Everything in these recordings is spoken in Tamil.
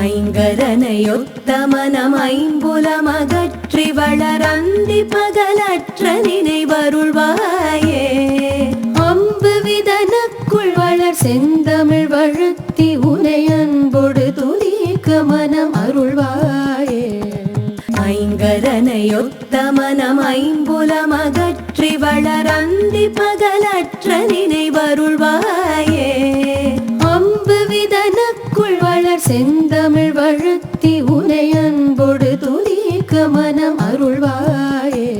ஐங்கரனையொத்தமனமைம்புலமகற்றி வளரந்தி பகலற்ற நினைவருள்வாயே அம்பு விதனக்குள் வளர் செந்தமிழ் வழுத்தி உனை அன்பொடு துதிக்க மனம் அருள்வாயே ஐங்கரனையொத்த ஐம்புலமகற்றி வளரந்தி பகலற்ற நினைவருள்வாயே அம்பு விதனக்குள் வளர் செந்த துதிக்க மனம் அருள்வாயே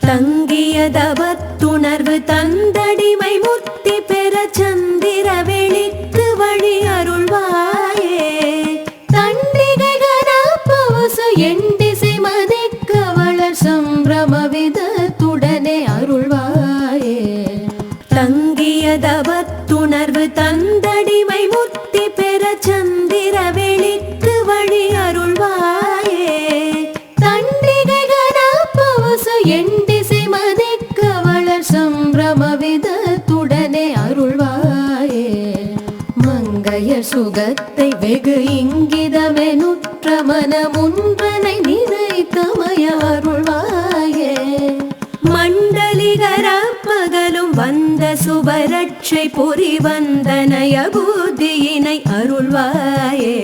தங்கிய தவத்துணர்வு தந்தடிமை முத்தி பெற சந்திர வெளிக்கு வழி அருள்வாயே. தண்டிகை கனப்பவசு திசை மதிக்க வளர் சம்பிரம விதத்துடனே அருள்வாயே. தங்கிய தவத்துணர்வு தந்தடிமை முத்தி பெற சந்திர சமவிதத்துடனே அருள்வாயே. மங்கைய சுகத்தை வெகு இங்கிதமெனுற்ற மனமுன்றனை நினைத்தமய அருள்வாயே. மண்டலிகர பகலும் வந்த சுபரட்சை பொறி வந்தனய பூதியினை அருள்வாயே.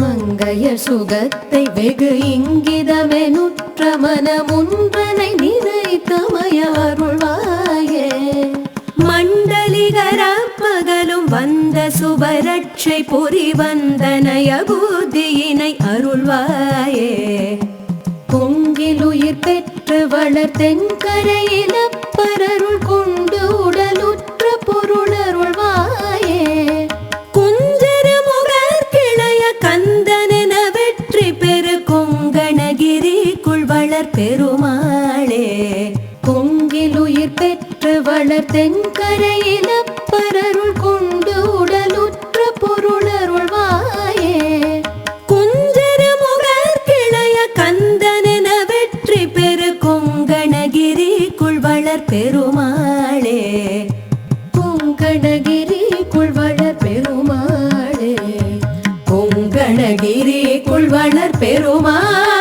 மங்கைய சுகத்தை வெகு இங்கிதமெனுற்ற மனமுன்றனை நினைத்தமய சுபரட்சை பொறி வந்தனய பூதியினை அருள்வாயே. பொங்கிலுயிர் பெற்று வளர் வளர்த்தென்கரையில பரருள் கொண்டு உடலுற்ற பொருளருள்வாயே. குஞ்சர முகர் கிளைய கந்தனென வெற்றி பெரு கொங்கணகிரிக்குள் வளர் பெருமாளே. பொங்கிலுயிர் பெற்று வளர் வளர்த்தென்கரையில பரருள் கொண்டு கொங்கணகிரி வளர் பெருமாளே. கொங்கணகிரி வளர் பெருமாள்.